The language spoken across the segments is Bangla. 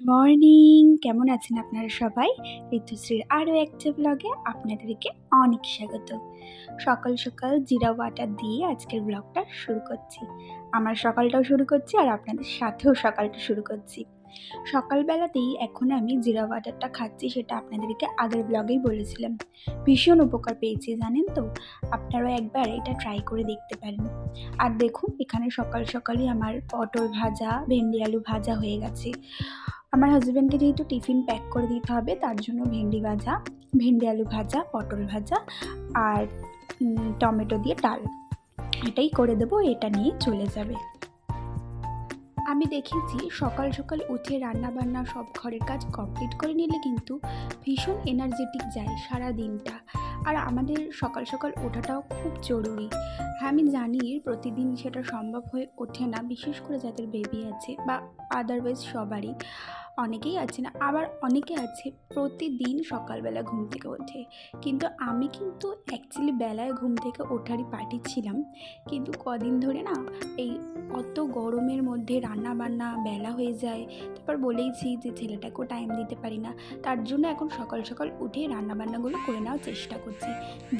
মর্নিং। কেমন আছেন আপনারা সবাই? ঋতুশ্রীর আরও একটা ব্লগে আপনাদেরকে অনেক স্বাগত। সকাল সকাল জিরা ওয়াটার দিয়ে আজকের ব্লগটা শুরু করছি। আমার সকালটাও শুরু করছি আর আপনাদের সাথেও সকালটা শুরু করছি। সকালবেলাতেই এখন আমি জিরা ওয়াটারটা খাচ্ছি সেটা আপনাদেরকে আগের ব্লগেই বলেছিলাম। ভীষণ উপকার পেয়েছি, জানেন তো? আপনারাও একবার এটা ট্রাই করে দেখতে পারেন। আর দেখুন, এখানে সকাল সকালই আমার পটল ভাজা, ভেন্ডি আলু ভাজা হয়ে গেছে। আমার হাজব্যান্ডকে যেহেতু টিফিন প্যাক করে দিতে হবে, তার জন্য ভেন্ডি ভাজা, ভেন্ডি আলু ভাজা, পটল ভাজা আর টমেটো দিয়ে ডাল। এটাই করে দেবো, এটা নিয়ে চলে যাবে। আমি দেখেছি সকাল সকাল উঠে রান্না বান্না সব ঘরের কাজ কমপ্লিট করে নিলে কিন্তু ভীষণ এনার্জেটিক যায় সারা দিনটা আর আমাদের সকাল সকাল ওঠাটাও খুব জরুরি। হ্যাঁ আমি জানি প্রতিদিন সেটা সম্ভব হয়ে ওঠে না, বিশেষ করে যাদের বেবি আছে বা আদারওয়াইজ সবারই। অনেকেই আছে না, আবার অনেকে আছে প্রতিদিন সকালবেলা ঘুম থেকে ওঠে। কিন্তু আমি কিন্তু অ্যাকচুয়ালি বেলায় ঘুম থেকে ওঠারই পার্টি ছিলাম। কিন্তু কদিন ধরে না এই অত গরমের মধ্যে রান্না বান্না বেলা হয়ে যায়, তারপর বলেইছি যে ছেলেটাকেও টাইম দিতে পারি না, তার জন্য এখন সকাল সকাল উঠে রান্নাবান্নাগুলো করে নেওয়ার চেষ্টা করছি।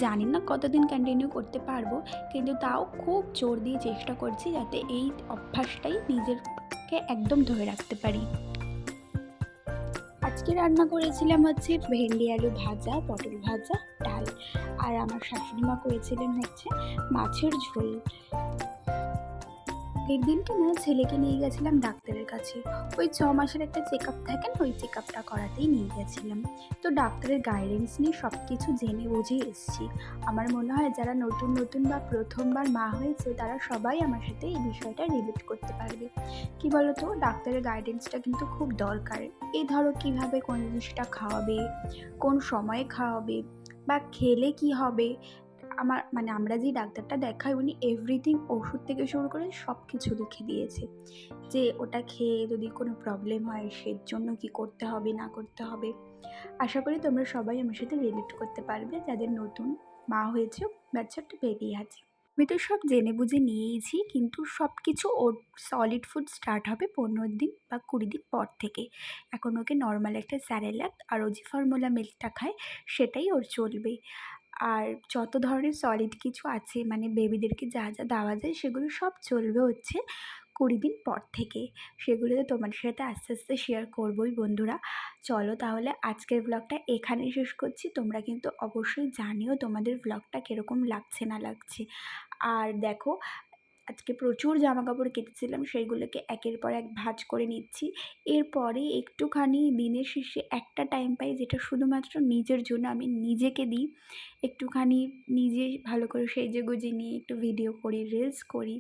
জানি না কতদিন কন্টিনিউ করতে পারব, কিন্তু তাও খুব জোর দিয়ে চেষ্টা করছি যাতে এই অভ্যাসটাই নিজেরকে একদম ধরে রাখতে পারি। আজকে রান্না করেছিলাম হচ্ছে ভেন্ডি, আলু ভাজা, পটল ভাজা, ডাল। আর আমার শাশুড়িমা করেছিলেন হচ্ছে মাছের ঝোল। আগের দিনকে না ছেলেকে নিয়ে গেছিলাম ডাক্তারের কাছে। ওই ছ মাসের একটা চেক আপ থাকে না ওই চেক আপটা করাতেই নিয়ে গেছিলাম। তো ডাক্তারের গাইডেন্স নিয়ে সব কিছু জেনে বুঝে এসছি। আমার মনে হয় যারা নতুন নতুন বা প্রথমবার মা হয়েছে, তারা সবাই আমার সাথে এই বিষয়টা রিলেট করতে পারবে। কি বলতো? ডাক্তারের গাইডেন্সটা কিন্তু খুব দরকার। এই ধরো কীভাবে কোন জিনিসটা খাওয়াবে, কোন সময়ে খাওয়াবে, বা খেলে কি হবে আমার মানে আমরা যেই ডাক্তারটা দেখাই উনি এভরিথিং ওষুধ থেকে শুরু করে সব কিছু লিখে দিয়েছে। যে ওটা খেয়ে যদি কোনো প্রবলেম হয় সের জন্য কি করতে হবে, না করতে হবে। আশা করি তোমরা সবাই আমার সাথে রিলেট করতে পারবে, যাদের নতুন মা হয়েছে বাচ্চা একটা বেবি আছে। আমি তো সব জেনে বুঝে নিয়েইছি, কিন্তু সব কিছু ওর সলিড ফুড স্টার্ট হবে পনেরো দিন বা কুড়ি দিন পর থেকে। এখন ওকে নর্মাল একটা স্যারেলাক আর ও যে ফর্মুলা মিল্কটা খায়, সেটাই ওর চলবে। আর যত ধরনের সলিড কিছু আছে মানে বেবিদেরকে যা যা দেওয়া যায়, সেগুলো সব চলবে হচ্ছে কুড়ি দিন পর থেকে। সেগুলো তো তোমাদের সাথে আস্তে আস্তে শেয়ার করবোই বন্ধুরা। চলো তাহলে আজকের ব্লগটা এখানে শেষ করছি। তোমরা কিন্তু অবশ্যই জানিও তোমাদের ব্লগটা কীরকম লাগছে না লাগছে। আর দেখো আজকে প্রচুর জামা কাপড় কেটেছিলাম, সেইগুলোকে একের পর এক ভাঁজ করে নিচ্ছি। এরপরে একটুখানি দিনের শেষে একটা টাইম পাই যেটা শুধুমাত্র নিজের জন্য আমি নিজেকে দিই। একটুখানি নিজে ভালো করে সেজে গুজে নিয়ে একটু ভিডিও করি রিলস করি।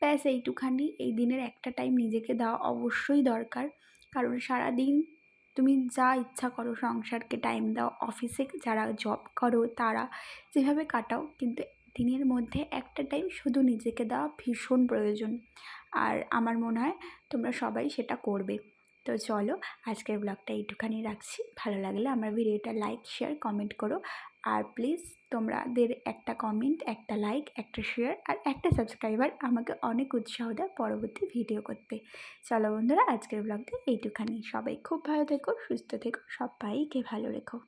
ব্যাস, এইটুখানি। এই দিনের একটা টাইম নিজেকে দেওয়া অবশ্যই দরকার। কারণ সারাদিন তুমি যা ইচ্ছা করো সংসারকে টাইম দাও অফিসে যারা জব করো তারা যেভাবে কাটাও, কিন্তু দিনের মধ্যে একটা টাইম শুধু নিজেকে দেওয়া ভীষণ প্রয়োজন। আর আমার মনে হয় তোমরা সবাই সেটা করবে। তো চলো, আজকের ব্লগটা এইটুখানি রাখছি। ভালো লাগলে আমার ভিডিওটা লাইক শেয়ার কমেন্ট করো। আর প্লিজ তোমাদের একটা কমেন্ট একটা লাইক একটা শেয়ার আর একটা সাবস্ক্রাইবার আমাকে অনেক উৎসাহ দেয় পরবর্তী ভিডিও করতে। চলো বন্ধুরা, আজকের ব্লগটা এইটুখানি। সবাই খুব ভালো থেকো, সুস্থ থেকো, সবাইকে ভালো রেখো।